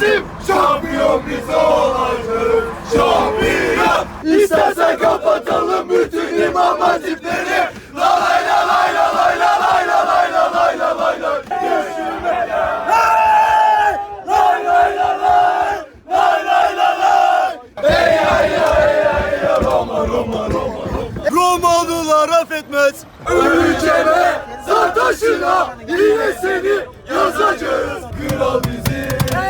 Rasim Şampiyon biz olacağız Şampiyon. İstersen kapatalım bütün imam hatipleri La lay la lay la lay la lay la lay la lay la lay la Hey! Hey hey hey hey hey Romalılar affetmez. Öleceğime zar taşına Yine seni yazacağız. Kral bizi. Bursa'ya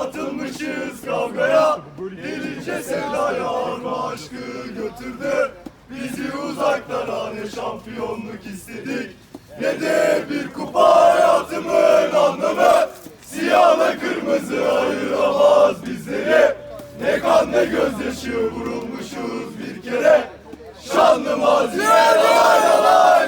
Atılmışız kavgaya. Delice sevdaya arma aşkı götürdü. Bizi uzaklara ne şampiyonluk istedik. Ne de bir kupa hayatımın anlamı. Siyahla kırmızı ayıramaz bizleri. Ne kan ne gözyaşı vurulmuşuz bir kere. Şanlı maziye lay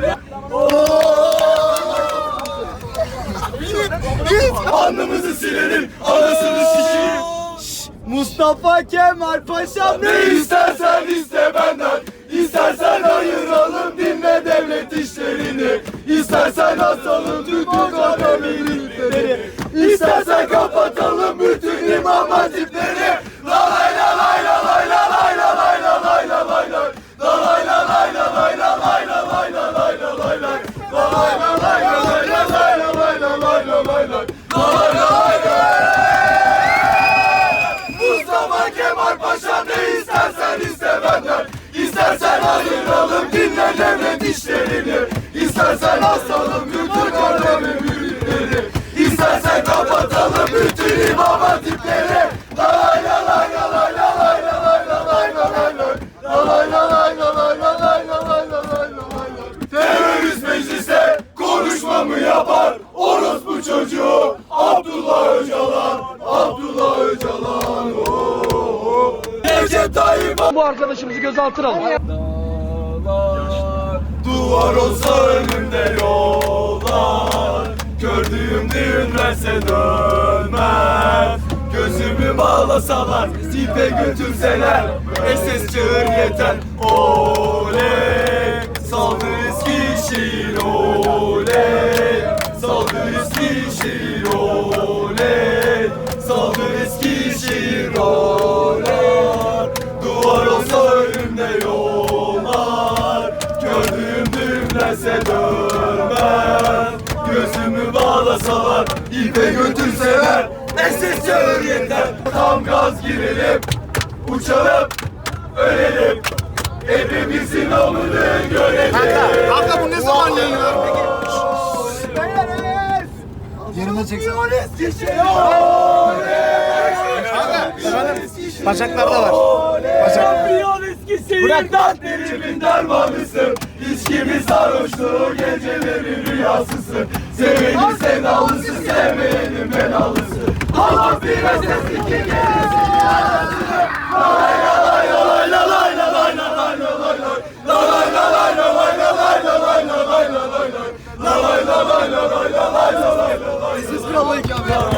geldi Alnımızı silelim, anasını sikeyim. Mustafa Kemal Paşam Ne istersen iste benden, istersen ayıralım dinle devlet işlerini. İstersen asalım bütün kademelikleri. İstersen kapatalım bütün imam hatipleri. İşlerini İstersen asalım bütün kalemi müritleri İstersen kapatalım bütün imam hatipleri La lay la lay la lay la lay la lay la lay la lay lay La lay la lay la lay la lay la lay la lay la lay lay Terörist mecliste konuşma mı yapar Orospu çocuğu Abdullah Öcalan Abdullah Öcalan. Recep Tayyip Bu arkadaşımızı gözaltına alın. Duvar olsa önümde yollar Gördüğüm düğünlerse dönmez. Gözümü bağlasalar, tipe götürseler SS çığır yeter, oley düğümlerse dönmez Gözümü bağlasalar ipe götürseler. SS çağır yeter Tam gaz girelim. Uçalım Ölelim. Hepimizin amını görelim. Kanka bu ne zaman yayınlar peki? Yerine çeksin Bacaklarda var ki seyirden Dilimin dermanısı. İçkimi sarhoşluğu gecelerin rüyasısı. Seveni sevdalısı sevmeyeni belalısı Allah bir esesin ki gelirsin yarasını Lay lay lay lay lay lay lay lay lay This is gonna wake up, man.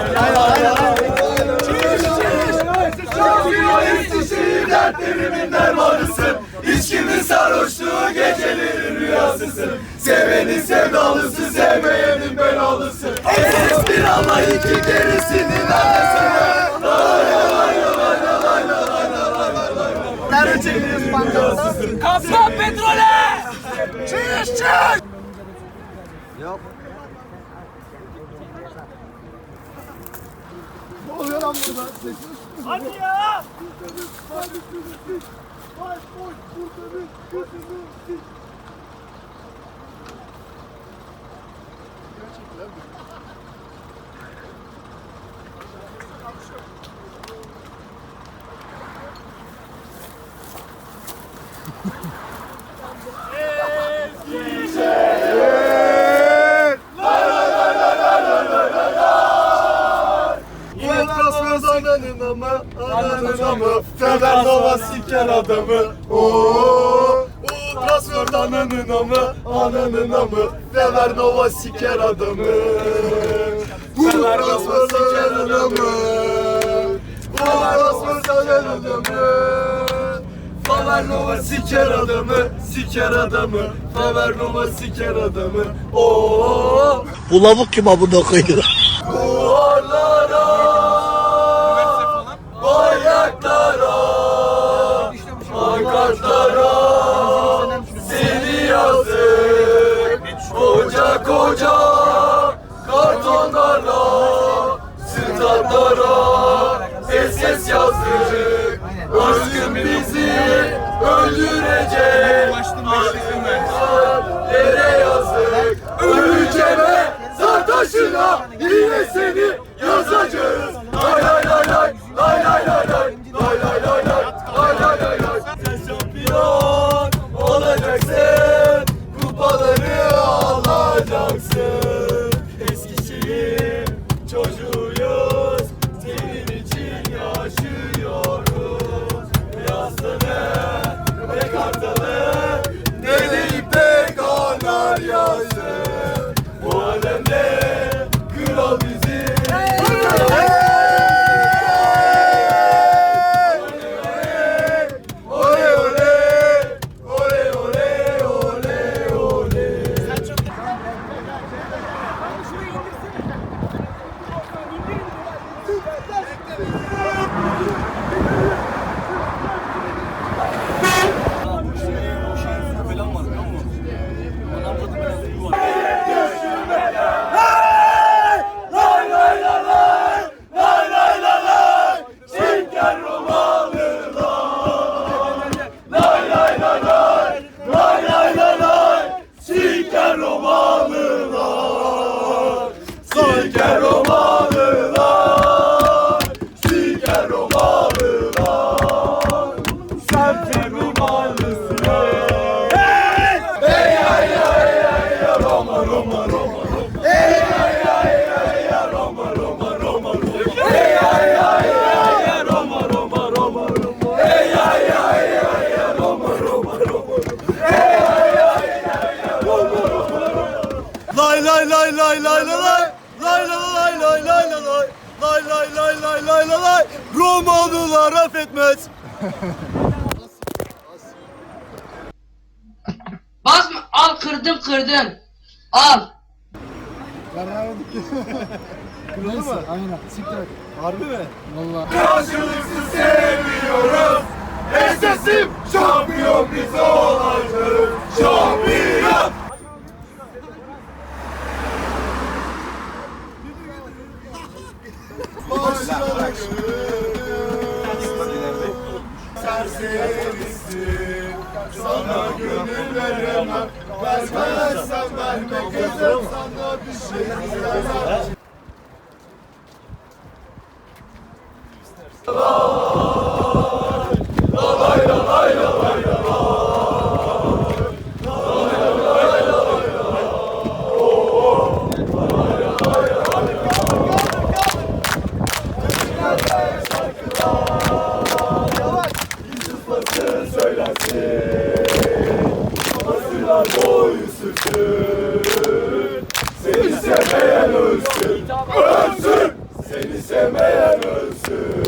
Dertlerimin dermanısın İçkimin sarhoşluğu gecelerin rüyasısın. Sevenin sevdalısı sevmeyenin belalısı Enes bir Allah iki gerisinin annesine Nerede çeviriyorsun pankartı? Kaptan petrole! Çık çık! Hadi ya! Yetmez ananın ama Fener Nova siker adamı Oo Transfer ananın ama ananın ama Fener Nova siker adamı Fener Nova siker adamı Fener Nova siker adamı Fener Nova siker adamı Siker adamı Fener Nova siker adamı Oo Bu lavuk kim amına koyuyor? Statlara SS yazdık. Özgün bizi öldürecek. Yere yazdık. Öleceğime zar taşına Yine seni yazacağız. Lay lay lay lay Romalılar affetmez. Basma al kırdım kırdım. Al. Karşılıksız seviyoruz Esesim şampiyon biz olacağız Şampiyon. Başladık Serserisin Sana gönül veremem. Vermezsen verme kızım Sana bir şey veremem Hazırlar boyu sürsün Seni sevmeyen ölsün Ölsün Seni sevmeyen ölsün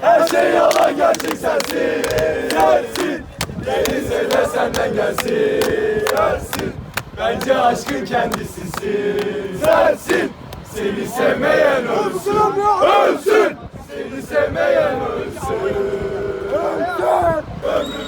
Her şey yalan gerçek sensin Sensin Denize de senden gelsin Sensin Bence aşkın kendisisin. Sensin. Seni sevmeyen ölsün. Ölsün. Seni sevmeyen ölsün. Ömrümüz geçti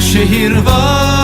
şehir var